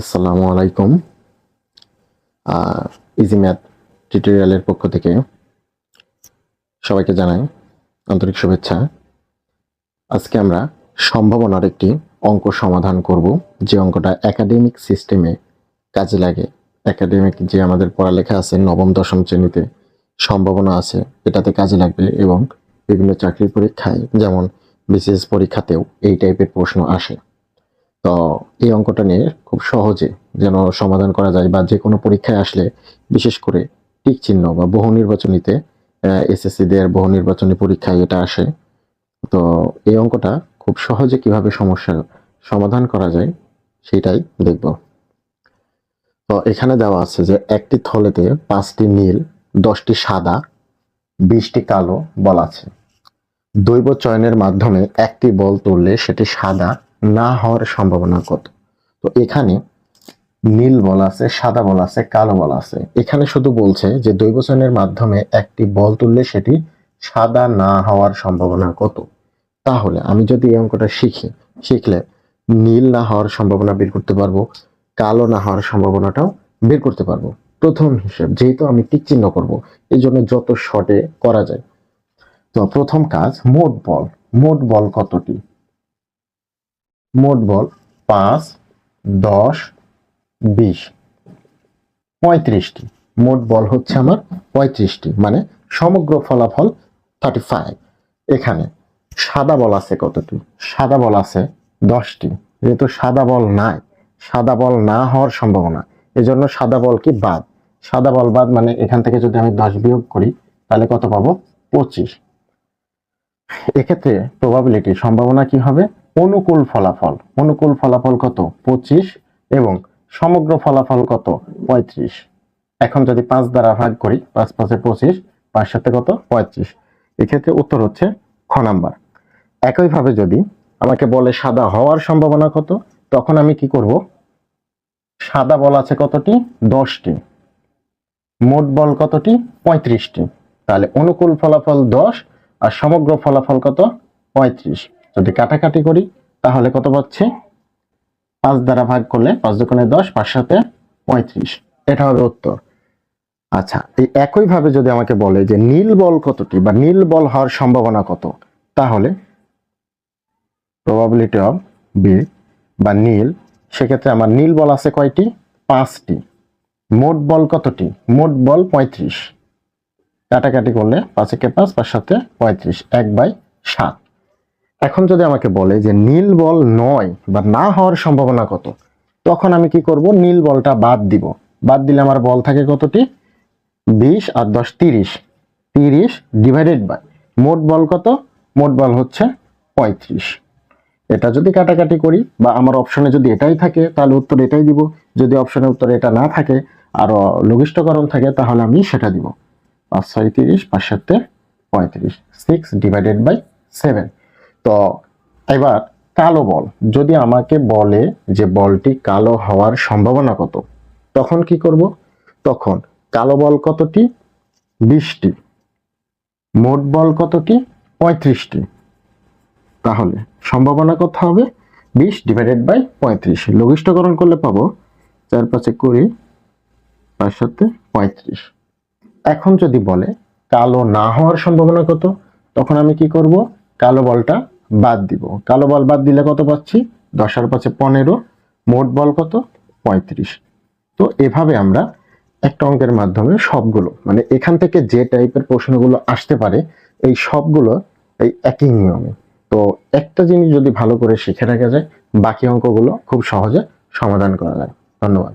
আসসালামু আলাইকুম। Easy math টিউটোরিয়ালের পক্ষ থেকে সবাইকে জানাই আন্তরিক শুভেচ্ছা। আজকে আমরা সম্ভাবনার একটি অঙ্ক সমাধান করব। যে অঙ্কটা একাডেমিক সিস্টেমে কাজে লাগে। একাডেমিক যে আমাদের পড়ালেখা আছে, নবম, দশম শ্রেণীতে সম্ভাবনা আছে, এটাতে কাজে লাগবে এবং বিভিন্ন চাকরির পরীক্ষায়, যেমন বিসিএস পরীক্ষাতেও এই টাইপের প্রশ্ন আসে। তো এই অঙ্কটা নিয়ে খুব সহজে যেন সমাধান করা যায় বা যে কোনো পরীক্ষায় আসলে বিশেষ করে টিক চিহ্ন বা বহু নির্বাচনীতে এসএসসি দের বহু নির্বাচনী পরীক্ষায় এটা আসে। তো এই অঙ্কটা খুব সহজে কীভাবে সমস্যার সমাধান করা যায় সেটাই দেখব। তো এখানে দেওয়া আছে যে একটি থলেতে পাঁচটি নীল, দশটি সাদা, বিশটি কালো বল আছে। দৈব চয়নের মাধ্যমে একটি বল তুললে সেটি সাদা না হওয়ার সম্ভাবনা কত? তো এখানে নীল বল আছে, সাদা বল আছে, কালো বল আছে। এখানে শুধু বলছে যে দৈব চয়নের মাধ্যমে একটি বল তুললে সেটি সাদা না হওয়ার সম্ভাবনা কত? তাহলে আমি যদি এই অঙ্কটা শিখি, শিখলে নীল না হওয়ার সম্ভাবনা বের করতে পারব, কালো না হওয়ার সম্ভাবনাটাও বের করতে পারব। প্রথম হিসেব, যেহেতু আমি টিক চিহ্ন করব, এই জন্য যত শর্টে করা যায়। তো প্রথম কাজ, মোট বল। মোট বল কতটি? মোট বল পাঁচ, দশ, বিশ। পঁয়ত্রিশটি। মোট বল হচ্ছে আমার পঁয়ত্রিশটি মানে সমগ্র ফলাফল থার্টি ফাইভ এখানে সাদা বল আছে কতটি? সাদা বল আছে দশটি। যেহেতু সাদা বল নাই, সাদা বল না হওয়ার সম্ভাবনা, এজন্য সাদা বল কি বাদ? সাদা বল বাদ মানে এখান থেকে যদি আমি দশ বিয়োগ করি, তাহলে কত পাবো? পঁচিশ। এক্ষেত্রে প্রবাবিলিটি সম্ভাবনা কি হবে? অনুকূল ফলাফল। অনুকূল ফলাফল কত? পঁচিশ এবং সমগ্র ফলাফল কত? পঁয়ত্রিশ। এখন যদি পাঁচ দ্বারা ভাগ করি, পাঁচ পাঁচে পঁচিশ, পাঁচ সাথে কত? পঁয়ত্রিশ। এক্ষেত্রে উত্তর হচ্ছে খ নাম্বার। একইভাবে যদি আমাকে বলে সাদা হওয়ার সম্ভাবনা কত, তখন আমি কি করব? সাদা বল আছে কতটি? দশটি। মোট বল কতটি? পঁয়ত্রিশটি। তাহলে অনুকূল ফলাফল দশ আর সমগ্র ফলাফল কত? পঁয়ত্রিশ। যদি কাটাকাটি করি, তাহলে কত পাচ্ছি? পাঁচ দ্বারা ভাগ করলে পাঁচ দোকানে দশ, পাঁচ সাথে পঁয়ত্রিশ। এটা হবে উত্তর। আচ্ছা এই একইভাবে যদি আমাকে বলে যে নীল বল কতটি বা নীল বল হওয়ার সম্ভাবনা কত, তাহলে প্রবাবিলিটি অফ বি বা নীল, সেক্ষেত্রে আমার নীল বল আছে কয়টি? পাঁচটি। মোট বল কতটি? মোট বল পঁয়ত্রিশ। কাটাকাটি করলে পাঁচ একে পাঁচ পাঁচ সাথে পঁয়ত্রিশ, এক বাই সাত। এখন যদি আমাকে বলে যে নীল বল নয় বা না হওয়ার সম্ভাবনা কত, তখন আমি কি করব? নীল বলটা বাদ দিব। বাদ দিলে আমার বল থাকে কতটি? বিশ আর দশ তিরিশ। তিরিশ ডিভাইডেড বাই মোট বল কত? মোট বল হচ্ছে পঁয়ত্রিশ। এটা যদি কাটাকাটি করি বা আমার অপশনে যদি এটাই থাকে, তাহলে উত্তর এটাই দিব। যদি অপশনের উত্তর এটা না থাকে, আরও লঘিষ্ঠকরণ থাকে, তাহলে আমি সেটা দিব। পাঁচ, ছয়, তিরিশ, পাঁচ, সাতে পঁয়ত্রিশ। সিক্স ডিভাইডেড বাই সেভেন তো এবার কালো বল। যদি আমাকে বলে যে বলটি কালো হওয়ার সম্ভাবনা কত, তখন কি করব? তখন কালো বল কতটি? বিশটি। মোট বল কতটি? পঁয়ত্রিশটি। তাহলে সম্ভাবনা কত হবে? বিশ ডিভাইডেড বাই পঁয়ত্রিশ। লঘিষ্ঠকরণ করলে পাবো চার পাঁচে কুড়ি পাঁচ সাথে পঁয়ত্রিশ। এখন যদি বলে কালো না হওয়ার সম্ভাবনা কত, তখন আমি কি করব? কালো বলটা বাদ দিব। কালো বল বাদ দিলে কত পাচ্ছি? দশ আর পাঁচে পনেরো। মোট বল কত? পঁয়ত্রিশ। তো এভাবে আমরা একটা অঙ্কের মাধ্যমে সবগুলো মানে এখান থেকে যে টাইপের প্রশ্নগুলো আসতে পারে, এই সবগুলো এই একই নিয়মে। তো একটা জিনিস যদি ভালো করে শিখে রাখা যায়, বাকি অঙ্কগুলো খুব সহজে সমাধান করা যায়। ধন্যবাদ।